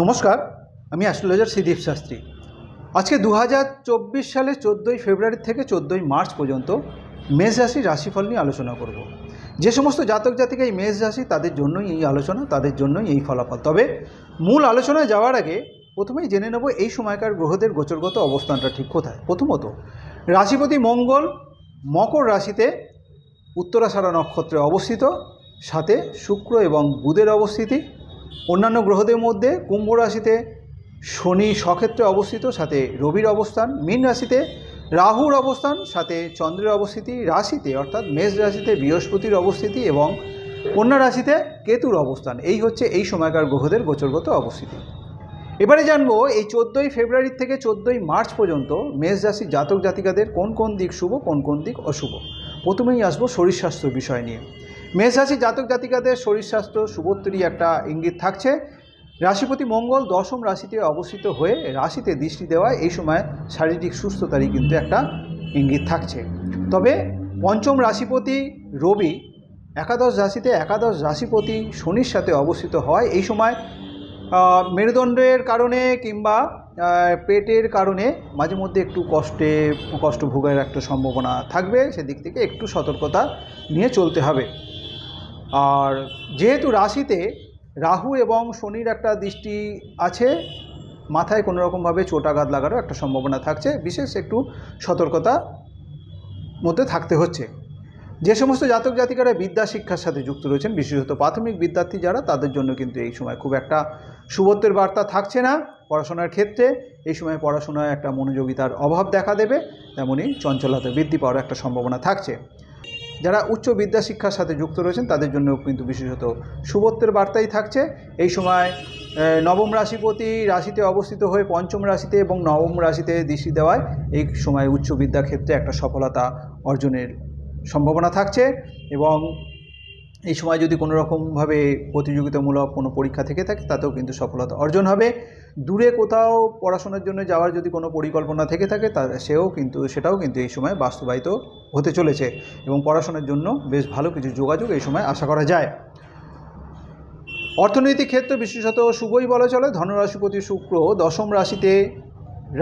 নমস্কার, আমি অ্যাস্ট্রোলজার শ্রীদীপ শাস্ত্রী। আজকে দু হাজার চব্বিশ সালে চোদ্দোই ফেব্রুয়ারি থেকে চোদ্দোই মার্চ পর্যন্ত মেষ রাশির রাশিফল নিয়ে আলোচনা করব। যে সমস্ত জাতক জাতিকে এই মেষ রাশি তাদের জন্যই এই আলোচনা, তাদের জন্যই এই ফলাফল। তবে মূল আলোচনায় যাওয়ার আগে প্রথমেই জেনে নেব এই সময়কার গ্রহদের গোচরগত অবস্থানটা ঠিক কোথায়। প্রথমত, রাশিপতি মঙ্গল মকর রাশিতে উত্তরাষাঢ়া নক্ষত্রে অবস্থিত, সাথে শুক্র এবং বুধের অবস্থিতি অন্যান্য গ্রহদের মধ্যে কুম্ভ রাশিতে শনি সক্ষেত্রে অবস্থিত, সাথে রবির অবস্থান, মীন রাশিতে রাহুর অবস্থান, সাথে চন্দ্রের অবস্থিতি রাশিতে, অর্থাৎ মেষ রাশিতে বৃহস্পতির অবস্থিতি এবং কন্যা রাশিতে কেতুর অবস্থান। এই হচ্ছে এই সময়কার গ্রহদের গোচরগত অবস্থিতি। এবারে জানব, এই চোদ্দোই ফেব্রুয়ারি থেকে চোদ্দোই মার্চ পর্যন্ত মেষ রাশির জাতক জাতিকাদের কোন কোন দিক শুভ, কোন কোন দিক অশুভ? প্রথমেই আসব শরীর স্বাস্থ্য বিষয় নিয়ে। মেষ রাশির জাতক জাতিকাদের শরীর স্বাস্থ্য শুভত্তরই একটা ইঙ্গিত থাকছে। রাশিপতি মঙ্গল দশম রাশিতে অবস্থিত হয়ে রাশিতে দৃষ্টি দেওয়ায় এই সময় শারীরিক সুস্থতারই কিন্তু একটা ইঙ্গিত থাকছে। তবে পঞ্চম রাশিপতি রবি একাদশ রাশিতে একাদশ রাশিপতি শনির সাথে অবস্থিত হয়। এই সময় মেরুদণ্ডের কারণে কিংবা পেটের কারণে মাঝে মধ্যে একটু কষ্টে, কষ্ট ভোগের একটা সম্ভাবনা থাকবে। সেদিক থেকে একটু সতর্কতা নিয়ে চলতে হবে। আর যেহেতু রাশিতে রাহু এবং শনির একটা দৃষ্টি আছে, মাথায় কোনো রকমভাবে চোটাঘাত লাগারও একটা সম্ভাবনা থাকছে, বিশেষ একটু সতর্কতা মধ্যে থাকতে হচ্ছে। যে সমস্ত জাতক জাতিকারা বিদ্যা শিক্ষার সাথে যুক্ত রয়েছেন, বিশেষত প্রাথমিক বিদ্যার্থী যারা, তাদের জন্য কিন্তু এই সময় খুব একটা শুভত্বের বার্তা থাকছে না। পড়াশোনার ক্ষেত্রে এই সময় পড়াশোনায় একটা মনোযোগিতার অভাব দেখা দেবে তেমনই চঞ্চলতা বৃদ্ধি পাওয়ার একটা সম্ভাবনা থাকছে। যারা উচ্চ বিদ্যা শিক্ষার সাথে যুক্ত রয়েছেন, তাদের জন্য কিন্তু বিশেষত শুভত্বের বার্তাই থাকছে। এই সময় নবম রাশিপতি রাশিতে অবস্থিত হয়ে পঞ্চম রাশিতে এবং নবম রাশিতে দৃষ্টি দেওয়ায় এই সময় উচ্চ বিদ্যা ক্ষেত্রে একটা সফলতা অর্জনের সম্ভাবনা থাকছে এবং এই সময় যদি কোনো রকমভাবে প্রতিযোগিতামূলক কোনো পরীক্ষা থেকে থাকে, তাতেও কিন্তু সফলতা অর্জন হবে। দূরে কোথাও পড়াশোনার জন্য যাওয়ার যদি কোনো পরিকল্পনা থেকে থাকে, তা সেও কিন্তু, সেটাও কিন্তু এই সময় বাস্তবায়িত হতে চলেছে এবং পড়াশোনার জন্য বেশ ভালো কিছু যোগাযোগ এই সময় আশা করা যায়। অর্থনৈতিক ক্ষেত্রে বিশেষত শুভই বলা চলে, ধনরাশিপতি শুক্র দশম রাশিতে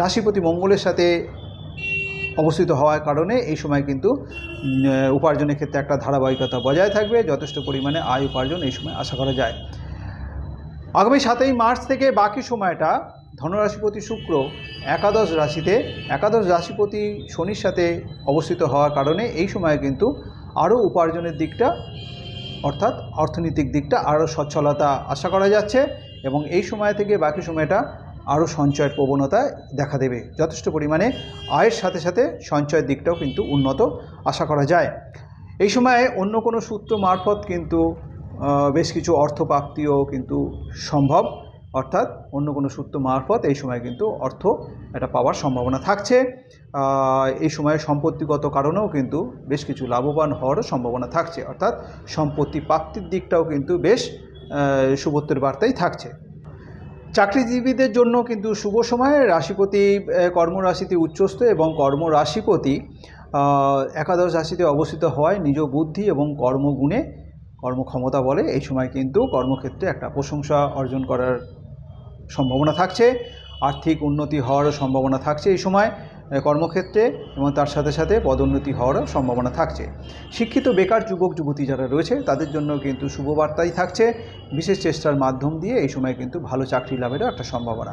রাশিপতি মঙ্গলের সাথে অবস্থিত হওয়ার কারণে এই সময় কিন্তু উপার্জনের ক্ষেত্রে একটা ধারাবাহিকতা বজায় থাকবে, যথেষ্ট পরিমাণে আয় উপার্জন এই সময় আশা করা যায়। আগামী সাতই মার্চ থেকে বাকি সময়টা ধনরাশিপতি শুক্র একাদশ রাশিতে, একাদশ রাশিপতি শনির সাথে অবস্থিত হওয়ার কারণে এই সময়ে কিন্তু আরও উপার্জনের দিকটা, অর্থাৎ অর্থনৈতিক দিকটা আরও সচ্ছলতা আশা করা যাচ্ছে এবং এই সময় থেকে বাকি সময়টা আরও সঞ্চয়ের প্রবণতা দেখা দেবে। যথেষ্ট পরিমাণে আয়ের সাথে সাথে সঞ্চয়ের দিকটাও কিন্তু উন্নত আশা করা যায়। এই সময়ে অন্য কোনো সূত্র মারফত কিন্তু বেশ কিছু অর্থ প্রাপ্তিও কিন্তু সম্ভব। অর্থাৎ অন্য কোনো সূত্র মারফত এই সময় কিন্তু অর্থ এটা পাওয়ার সম্ভাবনা থাকছে। এই সময়ে সম্পত্তিগত কারণেও কিন্তু বেশ কিছু লাভবান হওয়ারও সম্ভাবনা থাকছে। অর্থাৎ সম্পত্তি প্রাপ্তির দিকটাও কিন্তু বেশ শুভত্বের বার্তাই থাকছে। চাকরিজীবীদের জন্য কিন্তু শুভ সময়ে রাশিপতি কর্মরাশিতে উচ্চস্থ এবং কর্মরাশিপতি একাদশ রাশিতে অবস্থিত হওয়ায় নিজ বুদ্ধি এবং কর্মগুণে কর্মক্ষমতা বলে, এই সময় কিন্তু কর্মক্ষেত্রে একটা প্রশংসা অর্জন করার সম্ভাবনা থাকছে, আর্থিক উন্নতি হওয়ারও সম্ভাবনা থাকছে এই সময় কর্মক্ষেত্রে এবং তার সাথে সাথে পদোন্নতি হওয়ারও সম্ভাবনা থাকছে। শিক্ষিত বেকার যুবক, যুবতী যারা রয়েছে, তাদের জন্য কিন্তু শুভবার্তাই থাকছে, বিশেষ চেষ্টার মাধ্যম দিয়ে এই সময় কিন্তু ভালো চাকরি লাভেরও একটা সম্ভাবনা।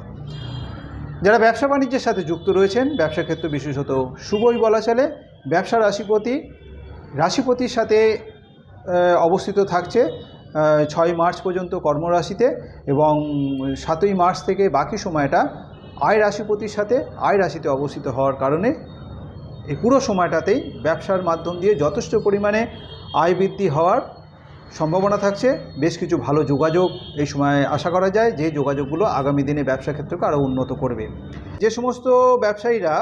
যারা ব্যবসা বাণিজ্যের সাথে যুক্ত রয়েছেন, ব্যবসা ক্ষেত্রে বিশেষত শুভই বলা চলে, ব্যবসা রাশিপতি, রাশিপতির সাথে অবস্থিত থাকছে ছয় মার্চ পর্যন্ত কর্মরাশিতে এবং সাতই মার্চ থেকে বাকি সময়টা আয় রাশিপতির সাথে আয় রাশিতে অবস্থিত হওয়ার কারণে এই পুরো সময়টাতেই ব্যবসার মাধ্যম দিয়ে যথেষ্ট পরিমাণে আয় বৃদ্ধি হওয়ার সম্ভাবনা থাকছে। বেশ কিছু ভালো যোগাযোগ এই সময় আশা করা যায় যে যোগাযোগগুলো আগামী দিনে ব্যবসা ক্ষেত্রকে আরও উন্নত করবে। যে সমস্ত ব্যবসায়ীরা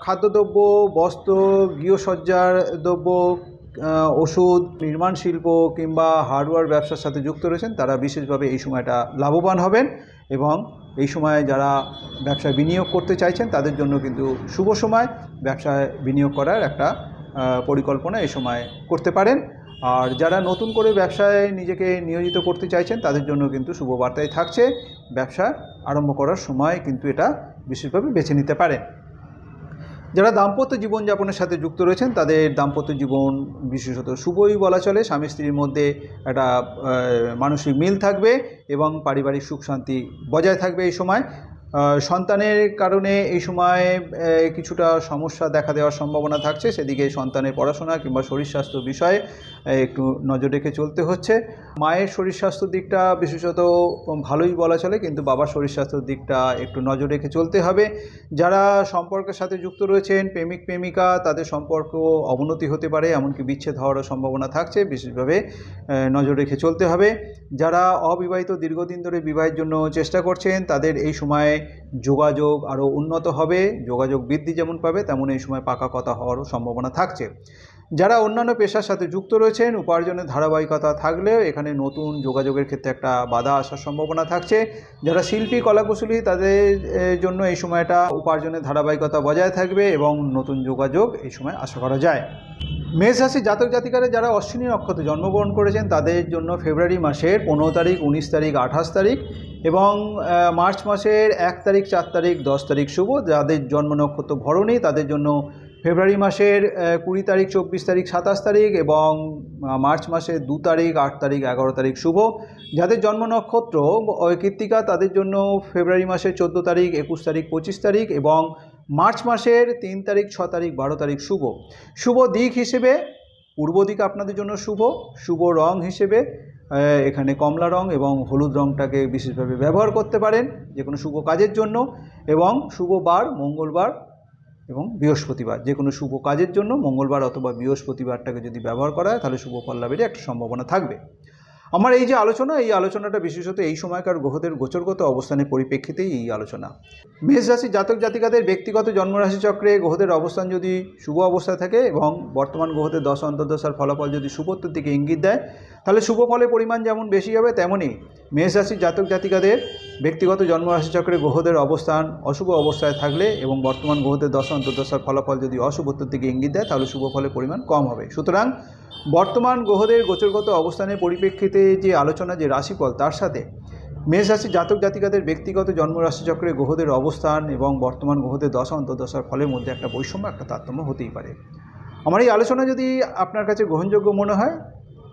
খাদ্যদ্রব্য, বস্ত্র, গৃহসজ্জার দ্রব্য ওষুধ, নির্মাণ শিল্প কিংবা হার্ডওয়্যার ব্যবসার সাথে যুক্ত রয়েছেন, তারা বিশেষভাবে এই সময়টা লাভবান হবেন এবং এই সময়ে যারা ব্যবসায় বিনিয়োগ করতে চাইছেন, তাদের জন্য কিন্তু শুভ সময় ব্যবসায় বিনিয়োগ করার একটা পরিকল্পনা এই সময় করতে পারেন। আর যারা নতুন করে ব্যবসায় নিজেকে নিয়োজিত করতে চাইছেন, তাদের জন্য কিন্তু শুভবার্তাই থাকছে, ব্যবসা আরম্ভ করার সময় কিন্তু এটা বিশেষভাবে বেছে নিতে পারেন। যারা দাম্পত্য জীবনযাপনের সাথে যুক্ত রয়েছেন, তাদের দাম্পত্য জীবন বিশেষত শুভই বলা চলে। স্বামী স্ত্রীর মধ্যে একটা মানসিক মিল থাকবে এবং পারিবারিক সুখ শান্তি বজায় থাকবে এই সময়। সন্তানের কারণে এই সময় কিছুটা সমস্যা দেখা দেওয়ার সম্ভাবনা থাকছে। সেদিকে সন্তানের পড়াশোনা কিংবা শরীর স্বাস্থ্য বিষয়ে একটু নজর রেখে চলতে হচ্ছে। মায়ের শরীর স্বাস্থ্যর দিকটা বিশেষত ভালোই বলা চলে, কিন্তু বাবার শরীর স্বাস্থ্যের দিকটা একটু নজর রেখে চলতে হবে। যারা সম্পর্কের সাথে যুক্ত রয়েছেন, প্রেমিক, প্রেমিকা, তাদের সম্পর্ক অবনতি হতে পারে, এমনকি বিচ্ছেদ হওয়ারও সম্ভাবনা থাকছে। বিশেষভাবে নজর রেখে চলতে হবে। যারা অবিবাহিত দীর্ঘদিন ধরে বিবাহের জন্য চেষ্টা করছেন, তাদের এই সময়ে যোগাযোগ আরও উন্নত হবে, যোগাযোগ বৃদ্ধি যেমন পাবে, তেমন এই সময় পাকা কথা হওয়ারও সম্ভাবনা থাকছে। যারা অন্যান্য পেশার সাথে যুক্ত রয়েছেন, উপার্জনের ধারাবাহিকতা থাকলেও এখানে নতুন যোগাযোগের ক্ষেত্রে একটা বাধা আসার সম্ভাবনা থাকছে। যারা শিল্পী, কলাকুশলী, তাদের জন্য এই সময়টা উপার্জনের ধারাবাহিকতা বজায় থাকবে এবং নতুন যোগাযোগ এই সময় আশা করা যায়। মেষ রাশি জাতক জাতিকারা যারা অশ্বিনী নক্ষত্রে জন্মগ্রহণ করেছেন, তাদের জন্য ফেব্রুয়ারি মাসের পনেরো তারিখ, উনিশ তারিখ, আঠাশ তারিখ এবং মার্চ মাসের এক তারিখ, চার তারিখ, দশ তারিখ শুভ। যাদের জন্ম নক্ষত্র ভরণী, তাদের জন্য ফেব্রুয়ারি মাসের কুড়ি তারিখ, চব্বিশ তারিখ, সাতাশ তারিখ এবং মার্চ মাসের দু তারিখ, আট তারিখ, এগারো তারিখ শুভ। যাদের জন্ম নক্ষত্র কৃত্তিকা, তাদের জন্য ফেব্রুয়ারি মাসের চোদ্দ তারিখ, একুশ তারিখ, পঁচিশ তারিখ এবং মার্চ মাসের তিন তারিখ, ছ তারিখ, বারো তারিখ শুভ। শুভ দিক হিসেবে, পূর্ব দিক আপনাদের জন্য শুভ শুভ রং হিসেবে এখানে কমলা রং এবং হলুদ রংটাকে বিশেষভাবে ব্যবহার করতে পারেন যে কোনো শুভ কাজের জন্য এবং শুভ বার, মঙ্গলবার এবং বৃহস্পতিবার। যে কোনো শুভ কাজের জন্য মঙ্গলবার অথবা বৃহস্পতিবারটাকে যদি ব্যবহার করা হয়, তাহলে শুভ ফল লাভেরই একটা সম্ভাবনা থাকবে। আমার এই যে আলোচনা, এই আলোচনাটা বিশেষত এই সময়কার গ্রহদের গোচরগত অবস্থানের পরিপ্রেক্ষিতেই এই আলোচনা। মেষ রাশি জাতক জাতিকাদের ব্যক্তিগত জন্মরাশি চক্রে গ্রহদের অবস্থান যদি শুভ অবস্থায় থাকে এবং বর্তমান গ্রহদের দশ, অন্তর্দশার ফলাফল যদি শুভত্বর দিকে ইঙ্গিত দেয়, তাহলে শুভ ফলের পরিমাণ যেমন বেশি হবে তেমনই মেষ রাশির জাতক জাতিকাদের ব্যক্তিগত জন্মরাশি চক্রে গ্রহদের অবস্থান অশুভ অবস্থায় থাকলে এবং বর্তমান গ্রহদের দশ অন্তর্দশার ফলাফল যদি অশুভত্বর দিকে ইঙ্গিত দেয়, তাহলে শুভ ফলের পরিমাণ কম হবে। সুতরাং বর্তমান গ্রহদের গোচরগত অবস্থানের পরিপ্রেক্ষিতে যে আলোচনা, যে রাশিফল, তার সাথে মেষ রাশি জাতক জাতিকাদের ব্যক্তিগত জন্মরাশি চক্রে গ্রহদের অবস্থান এবং বর্তমান গ্রহদের দশা অন্তর্দশার ফলের মধ্যে একটা বৈষম্য, একটা তারতম্য হতেই পারে। আমার এই আলোচনা যদি আপনার কাছে গ্রহণযোগ্য মনে হয়